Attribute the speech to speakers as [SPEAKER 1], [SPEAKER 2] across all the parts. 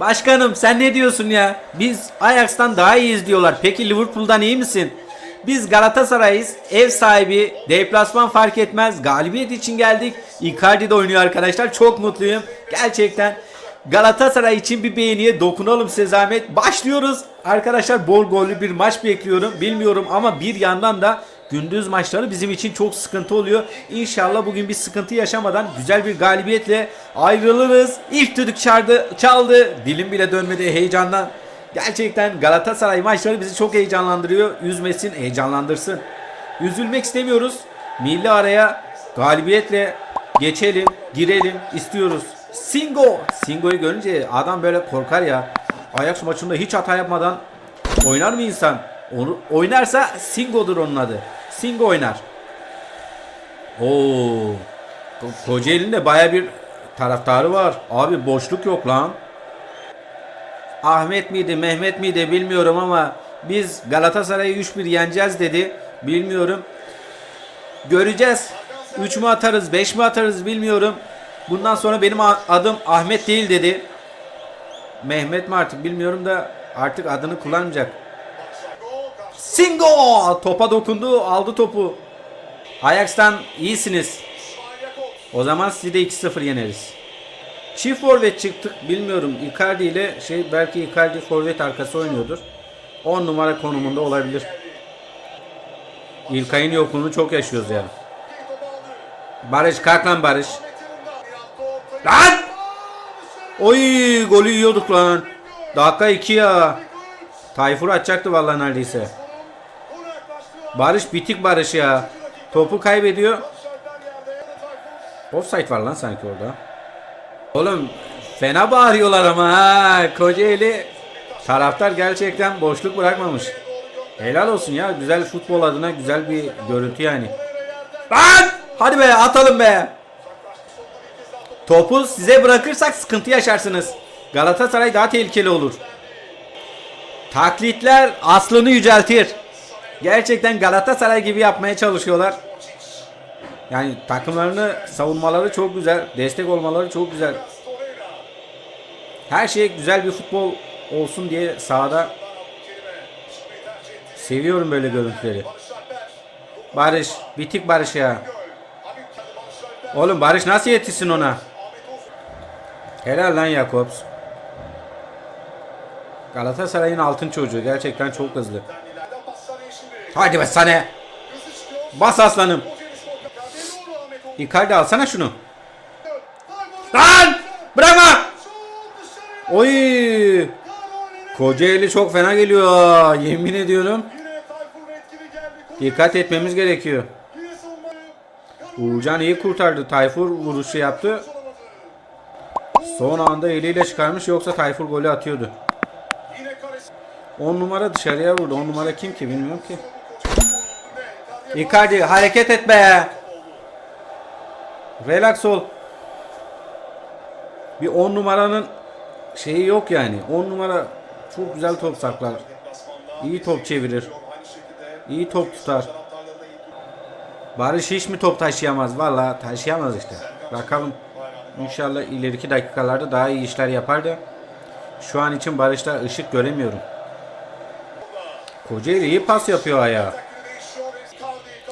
[SPEAKER 1] Başkanım sen ne diyorsun ya? Biz Ajax'tan daha iyiyiz diyorlar. Peki Liverpool'dan iyi misin? Biz Galatasaray'ız. Ev sahibi. Deplasman fark etmez. Galibiyet için geldik. Icardi de oynuyor arkadaşlar. Çok mutluyum. Gerçekten Galatasaray için bir beğeniye dokunalım size zahmet. Başlıyoruz. Arkadaşlar bol gollü bir maç bekliyorum. Bilmiyorum ama bir yandan da gündüz maçları bizim için çok sıkıntı oluyor. İnşallah bugün bir sıkıntı yaşamadan güzel bir galibiyetle ayrılırız. İlk düdük çaldı, çaldı. Dilim bile dönmedi heyecandan. Gerçekten Galatasaray maçları bizi çok heyecanlandırıyor. Üzmesin, heyecanlandırsın. Üzülmek istemiyoruz. Milli araya galibiyetle geçelim, girelim istiyoruz. Singo. Singo'yu görünce adam böyle korkar ya. Ajax maçında hiç hata yapmadan oynar mı insan? Onu oynarsa Singo'dur onun adı. Singo oynar. Oo. Ko- Kocaeli'nin de baya bir taraftarı var. Abi boşluk yok lan. Ahmet miydi, Mehmet miydi bilmiyorum ama biz Galatasaray'ı 3-1 yeneceğiz dedi. Bilmiyorum. Göreceğiz. 3 mü atarız, 5 mi atarız bilmiyorum. Bundan sonra benim adım Ahmet değil dedi. Mehmet mi artık bilmiyorum da artık adını kullanmayacak. Singo! Topa dokundu, aldı topu. Ajax'tan iyisiniz. O zaman sizi de 2-0 yeneriz. Çift forvet çıktık bilmiyorum. Icardi ile şey belki Icardi forvet arkası oynuyordur. 10 numara konumunda olabilir. İlkay'ın yokluğunu çok yaşıyoruz yani. Barış kalk lan Barış. Lan! Oy golü yiyorduk lan. Dakika 2 ya. Tayfur atacaktı vallahi neredeyse. Barış bitik Barış ya. Topu kaybediyor. Offside var lan sanki orada. Oğlum fena bağırıyorlar ama ha. Kocaeli taraftar gerçekten boşluk bırakmamış. Helal olsun ya. Güzel futbol adına güzel bir görüntü yani. Lan! Hadi be atalım be. Topu size bırakırsak sıkıntı yaşarsınız. Galatasaray daha tehlikeli olur. Taklitler aslını yüceltir. Gerçekten Galatasaray gibi yapmaya çalışıyorlar. Yani takımlarını savunmaları çok güzel. Destek olmaları çok güzel. Her şey güzel bir futbol olsun diye sahada seviyorum böyle görüntüleri. Barış, bitik Barış ya. Oğlum Barış nasıl yetişsin ona? Helal lan Jakobs. Galatasaray'ın altın çocuğu gerçekten çok hızlı. Hadi be Sane. Bas aslanım. Icardi alsana şunu. Lan! Bırakma! Oy! Kocaeli çok fena geliyor. Yemin ediyorum. Dikkat etmemiz gerekiyor. Uğurcan iyi kurtardı. Tayfur vuruşu yaptı. Son anda eliyle çıkarmış yoksa Tayfur golü atıyordu. 10 numara dışarıya vurdu. 10 numara kim ki bilmiyorum ki. Icardi hareket et be. Relax ol. Bir 10 numaranın şeyi yok yani. 10 numara çok güzel top saklar. İyi top çevirir. İyi top tutar. Barış hiç mi top taşıyamaz? Valla taşıyamaz işte. Bakalım. İnşallah ileriki dakikalarda daha iyi işler yapar da. Şu an için Barış'ta ışık göremiyorum. Kocaeli iyi pas yapıyor ayağa.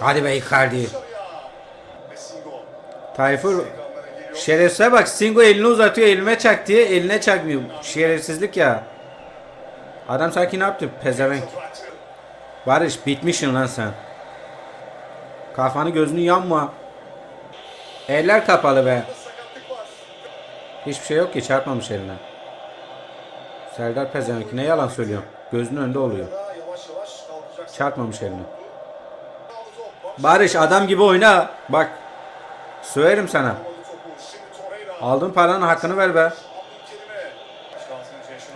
[SPEAKER 1] Hadi be Icardi. Tayfur şerefsize bak Singo elini uzatıyor elime çak diye eline çakmıyor. Şerefsizlik ya. Adam sanki ne yaptı pezevenk. Barış bitmişsin lan sen. Kafanı gözünü yanma. Eller kapalı be. Hiçbir şey yok ki çarpmamış eline. Serdar Pezevenk ne yalan söylüyor. Gözünün önünde oluyor. Çarpmamış eline. Barış adam gibi oyna. Bak. Söylerim sana. Aldığın paranın hakkını ver be.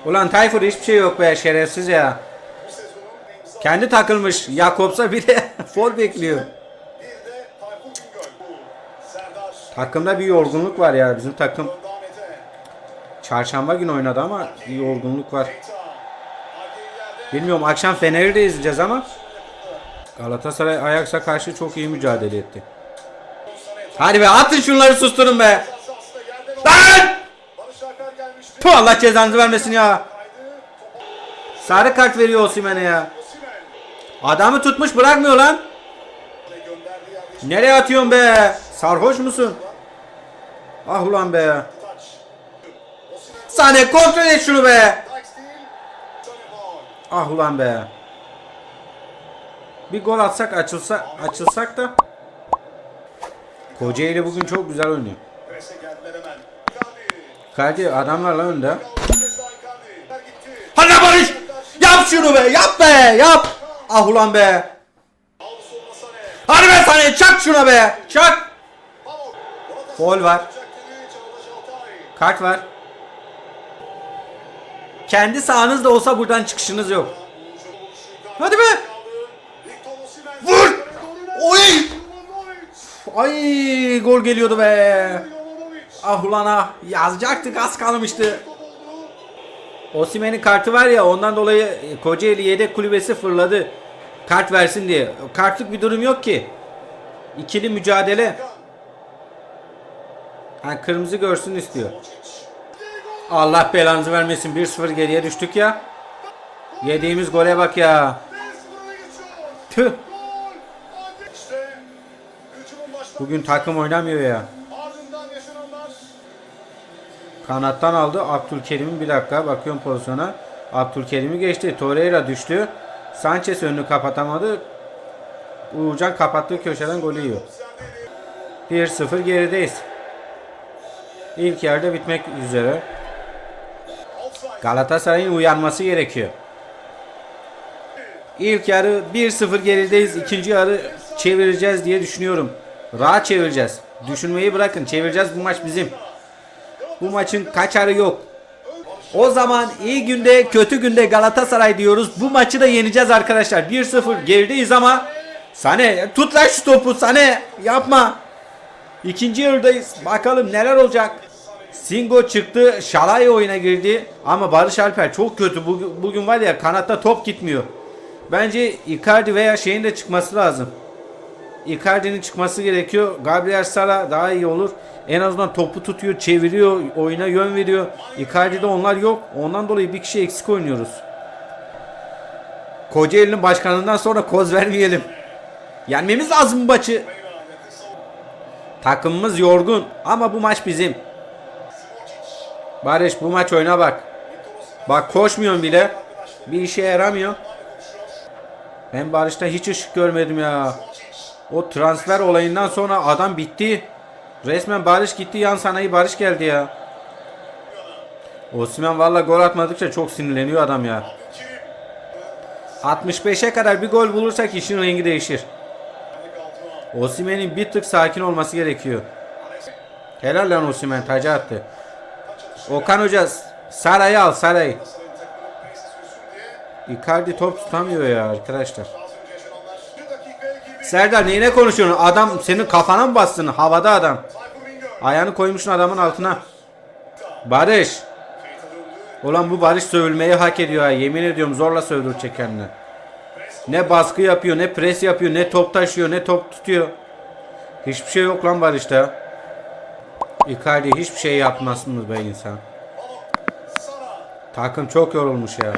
[SPEAKER 1] Ulan Tayfur hiçbir şey yok be şerefsiz ya. Kendi takılmış Jakobs'a bir de for bekliyor. Takımda bir yorgunluk var ya bizim takım. Çarşamba günü oynadı ama bir yorgunluk var. Bilmiyorum akşam Fener'i de izleyeceğiz ama Galatasaray Ajax'a karşı çok iyi mücadele etti. Hadi be atın şunları susturun be. Lan! Puh, Allah cezanızı vermesin ya. Sarı kart veriyor Osimhen'e ya. Adamı tutmuş bırakmıyor lan. Nereye atıyorsun be? Sarhoş musun? Ah ulan be. Sane kontrol et şunu be. Ah ulan be. Bir gol atsak açılsa açılsak da. Kocaeli bugün çok güzel oynuyor. Kardi adamlarla önde. Hadi Barış! Yap şunu be! Yap be! Yap! Ah ulan be! Hadi be sana çak şuna be! Çak! Gol var. Kart var. Kendi sahanızda olsa buradan çıkışınız yok. Hadi be! Oy! Ay gol geliyordu be. Ah ulan ah yazacaktık az kalmıştı. Osimhen'in kartı var ya ondan dolayı Kocaeli yedek kulübesi fırladı. Kart versin diye. Kartlık bir durum yok ki. İkili mücadele. Ha, kırmızı görsün istiyor. Allah belanızı vermesin. 1-0 geriye düştük ya. Yediğimiz gole bak ya. Tüh. Bugün takım oynamıyor ya. Kanattan aldı. Abdülkerim'in bir dakika bakıyorum pozisyona. Abdülkerim'i geçti. Torreira düştü. Sanchez önünü kapatamadı. Uğurcan kapattığı köşeden golü yiyor. 1-0 gerideyiz. İlk yarıda bitmek üzere. Galatasaray'ın uyanması gerekiyor. İlk yarı 1-0 gerideyiz. İkinci yarı çevireceğiz diye düşünüyorum. Rahat çevireceğiz. Düşünmeyi bırakın. Çevireceğiz. Bu maç bizim. Bu maçın kaçarı yok. O zaman iyi günde kötü günde Galatasaray diyoruz. Bu maçı da yeneceğiz arkadaşlar. 1-0 gerideyiz ama Sane tut lan şu topu Sane yapma. İkinci yarıdayız. Bakalım neler olacak. Singo çıktı. Şalay oyuna girdi. Ama Barış Alper çok kötü. Bugün, bugün var ya kanatta top gitmiyor. Bence Icardi veya şeyin de çıkması lazım. Icardi'nin çıkması gerekiyor. Gabriel Sara daha iyi olur. En azından topu tutuyor, çeviriyor, oyuna yön veriyor. Icardi'de onlar yok. Ondan dolayı bir kişi eksik oynuyoruz. Kocaeli'nin başkanından sonra koz vermeyelim. Yenmemiz lazım bu maçı. Takımımız yorgun ama bu maç bizim. Barış bu maç oyna bak. Bak koşmuyorsun bile. Bir işe yaramıyor. Ben Barış'ta hiç ışık görmedim ya. O transfer olayından sonra adam bitti. Resmen Barış gitti yan sanayi Barış geldi ya. Osman valla gol atmadıkça çok sinirleniyor adam ya. 65'e kadar bir gol bulursak işin rengi değişir. Osimhen'in bir tık sakin olması gerekiyor. Helal lan Osimhen taca attı. Okan Hoca Saray'ı al Saray'ı. Icardi top tutamıyor ya arkadaşlar. Serdar neyine konuşuyorsun? Adam senin kafana mı bastın? Havada adam. Ayağını koymuşsun adamın altına. Barış. Ulan bu Barış sövülmeyi hak ediyor ha. Yemin ediyorum zorla sövdürecek kendini. Ne baskı yapıyor, ne pres yapıyor, ne top taşıyor, ne top tutuyor. Hiçbir şey yok lan Barış'ta. Icardi hiçbir şey yapmaz mı be insan? Takım çok yorulmuş ya.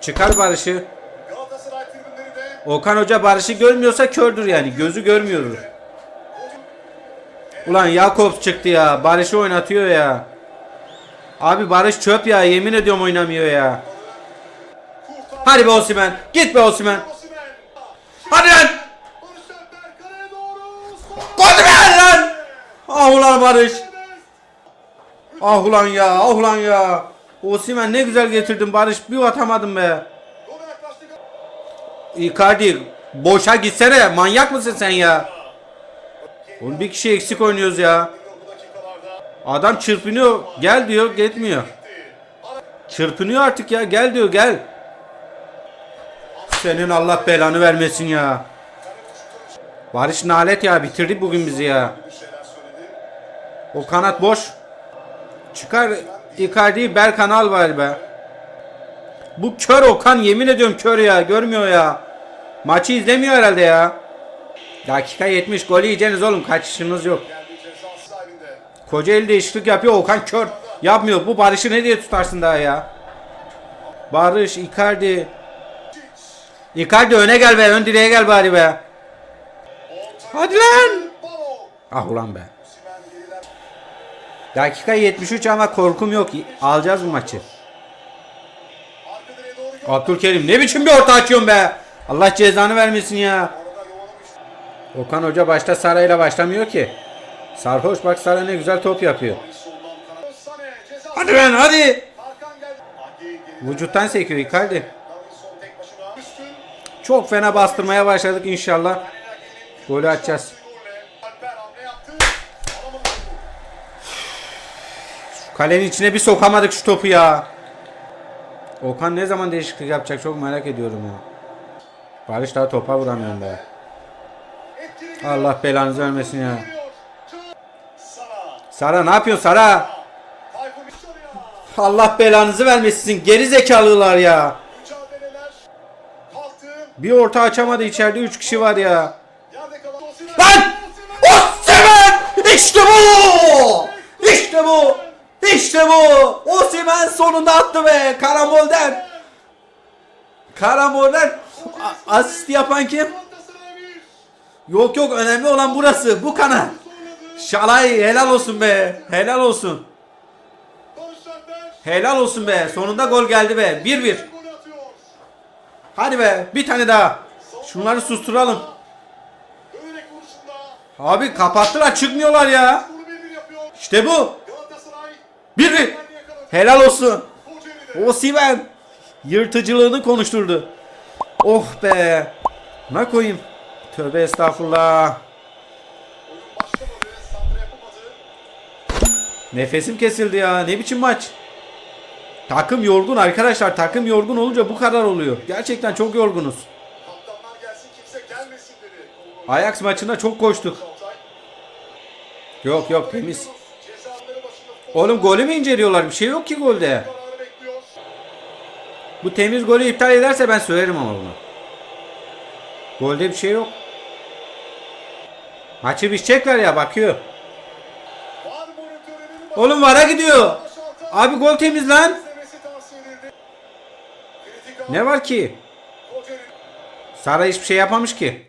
[SPEAKER 1] Çıkar Barış'ı. Okan Hoca Barış'ı görmüyorsa kördür yani. Gözü görmüyordur. Ulan Jakobs çıktı ya. Barış'ı oynatıyor ya. Abi Barış çöp ya. Yemin ediyorum oynamıyor ya. Hadi be Osimhen. Git be. Osimhen. Hadi lan. Hadi be lan. Ah ulan Barış. Ah ulan ya. Ah ulan ya. Osimhen ne güzel getirdin Barış. Bir atamadım be. Icardi boşa gitsene. Manyak mısın sen ya? Oğlum bir kişi eksik oynuyoruz ya. Adam çırpınıyor. Gel diyor, gitmiyor. Çırpınıyor artık ya. Gel diyor, gel. Senin Allah belanı vermesin ya. Barış nalet ya bitirdi bugün bizi ya. O kanat boş. Çıkar Icardi'yi Berkan al bari be. Bu kör Okan yemin ediyorum kör ya. Görmüyor ya. Maçı izlemiyor herhalde ya. Dakika 70 golü yiyeceksiniz oğlum. Kaçışınız yok. Kocaeli değişiklik yapıyor. Okan kör. Yapmıyor. Bu Barış'ı ne diye tutarsın daha ya? Barış, Icardi. Icardi öne gel be. Ön direğe gel bari be. Hadi lan. Ah ulan be. Dakika 73 ama korkum yok. Alacağız bu maçı. Abdülkerim ne biçim bir orta açıyorsun be? Allah cezanı vermesin ya. Okan Hoca başta Sara'yla başlamıyor ki. Sarhoş bak Sara ne güzel top yapıyor. Hadi lan hadi. Vücuttan sekiyor Icardi. Çok fena bastırmaya başladık inşallah. Golü atacağız.
[SPEAKER 2] Alamadı.
[SPEAKER 1] Kalenin içine bir sokamadık şu topu ya. Okan ne zaman değişiklik yapacak çok merak ediyorum ya. Barış daha topa vuramıyorum be. Allah belanızı vermesin ya.
[SPEAKER 2] Sara.
[SPEAKER 1] Ne yapıyorsun Sara? Allah belanızı vermesin geri zekalılar ya. Bir orta açamadı içeride 3 kişi var ya. Lan!
[SPEAKER 2] Osimhen.
[SPEAKER 1] İşte bu! İşte bu! İşte bu! Osimhen sonunda attı be. Karambolden A- asist yapan kim? Yok yok önemli olan burası. Bu.
[SPEAKER 2] Zorladı.
[SPEAKER 1] Şalay helal olsun be. Helal olsun. Helal olsun be. Sonunda gol geldi be. 1-1.
[SPEAKER 2] Golü atıyor.
[SPEAKER 1] Hadi be bir tane daha. Şunları susturalım. Abi kapattılar çıkmıyorlar ya. İşte bu.
[SPEAKER 2] Galatasaray.
[SPEAKER 1] 1-1.
[SPEAKER 2] Kendi yakaladı.
[SPEAKER 1] Helal olsun.
[SPEAKER 2] Kocaeli'de.
[SPEAKER 1] Osimhen yırtıcılığını konuşturdu. Oh be. Ne koyayım? Tövbe estağfurullah. Nefesim kesildi ya. Ne biçim maç? Takım yorgun arkadaşlar. Takım yorgun olunca bu kadar oluyor. Gerçekten çok yorgunuz. Ajax maçında çok koştuk. Yok yok temiz. Oğlum golü mü inceliyorlar? Bir şey yok ki golde. Bu temiz golü iptal ederse ben söylerim ama bunu. Golde bir şey yok. Maçı biçecekler ya bakıyor. Oğlum vara gidiyor. Abi gol temiz lan. Ne var ki? Sara hiçbir şey yapmamış ki.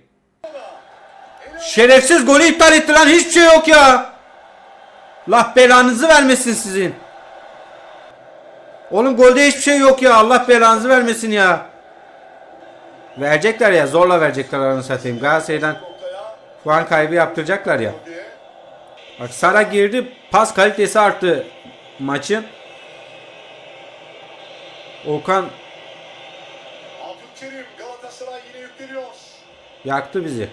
[SPEAKER 1] Şerefsiz golü iptal etti lan. Hiçbir şey yok ya. Allah belanızı vermesin sizin. Oğlum golde hiçbir şey yok ya. Allah belanızı vermesin ya. Verecekler ya. Zorla verecekler anasını satayım. Galatasaray'dan puan kaybı yaptıracaklar ya. Bak Sara girdi. Pas kalitesi arttı maçın. Okan yaktı bizi.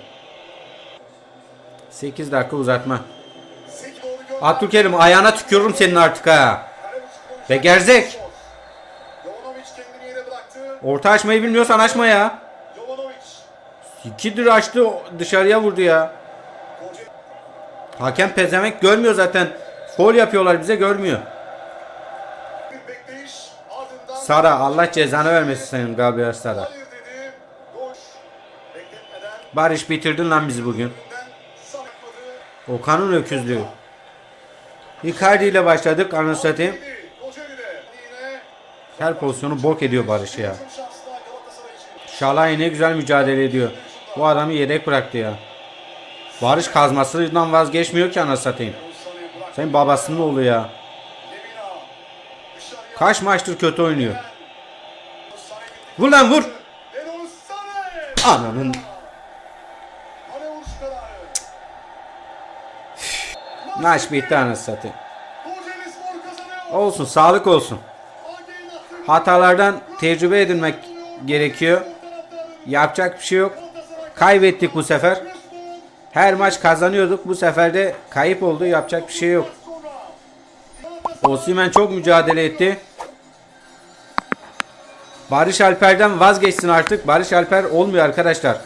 [SPEAKER 1] 8 dakika uzatma. Abdülkerim ayağına tükürürüm senin artık ha. Ve gerzek.
[SPEAKER 2] Jovanovic kendini yere bıraktı.
[SPEAKER 1] Orta açmayı bilmiyorsan açma ya. İkidir açtı dışarıya vurdu ya. Hakem pezemek görmüyor zaten. Foul yapıyorlar bize görmüyor. Sara Allah cezanı vermesin senin Gabriel Sara. Barış bitirdin lan bizi bugün. Okan'ın öküzlüğü. Icardi ile başladık anasını satayım. Her pozisyonu bok ediyor Barış ya. Şalay ne güzel mücadele ediyor. Bu adamı yedek bıraktı ya. Barış kazmasından vazgeçmiyor ki anasını satayım. Senin babasının oğlu ya. Kaç maçtır kötü oynuyor. Vur lan vur. Ananın. Maç bitti anasını satayım. Olsun sağlık olsun. Hatalardan tecrübe edinmek gerekiyor. Yapacak bir şey yok. Kaybettik bu sefer. Her maç kazanıyorduk. Bu sefer de kayıp oldu. Yapacak bir şey yok. Osimhen çok mücadele etti. Barış Alper'den vazgeçsin artık. Barış Alper olmuyor arkadaşlar.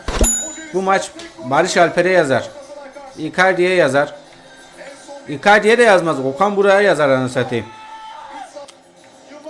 [SPEAKER 1] Bu maç Barış Alper'e yazar. Icardi'ye yazar. Icardi'ye de yazmaz. Okan buraya yazar anasını satayım.